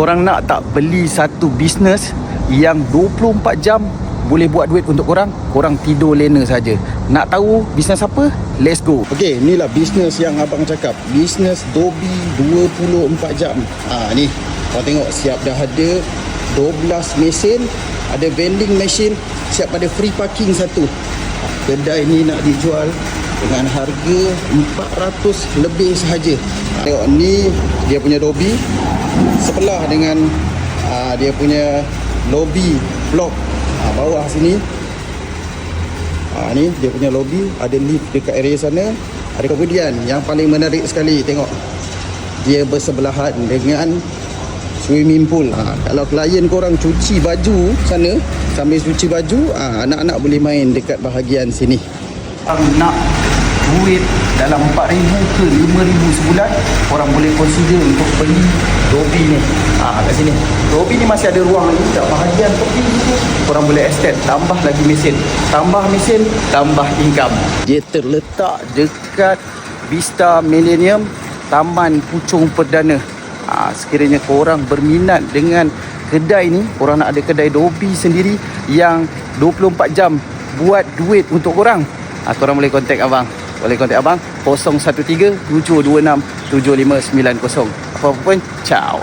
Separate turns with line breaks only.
Korang nak tak beli satu bisnes yang 24 jam boleh buat duit untuk korang? Korang tidur lena saja. Nak tahu bisnes apa? Let's go. Okey, inilah bisnes yang abang cakap. Bisnes Dobi 24 jam. Ha, Ni, korang tengok siap dah ada 12 mesin Ada vending machine Siap ada free parking satu. Kedai ni nak dijual dengan harga 400 lebih sahaja. Tengok ni dia punya lobby sebelah dengan aa, dia punya lobby blok aa, bawah sini. Ha, ni dia punya lobby ada lift dekat area sana. Ada kemudian yang paling menarik sekali tengok dia bersebelahan dengan swimming pool. Ha, kalau klien korang cuci baju sana sambil cuci baju, ha, anak-anak boleh main dekat bahagian sini. Nak duit dalam 4,000 ke 5,000 sebulan Korang boleh consider untuk beli Dobi ni. Ha, kat sini. Dobi ni masih ada ruang lagi kat bahagian tepi tu Korang boleh extend Tambah lagi mesin. Tambah mesin Tambah income. Dia terletak dekat Vista Millennium Taman Puchong Perdana. Ha, Sekiranya korang berminat dengan kedai ni Korang nak ada kedai Dobi sendiri Yang 24 jam buat duit untuk korang. Ha, Korang boleh contact abang boleh kontak abang? 013 726 7590 apa-apa pun ciao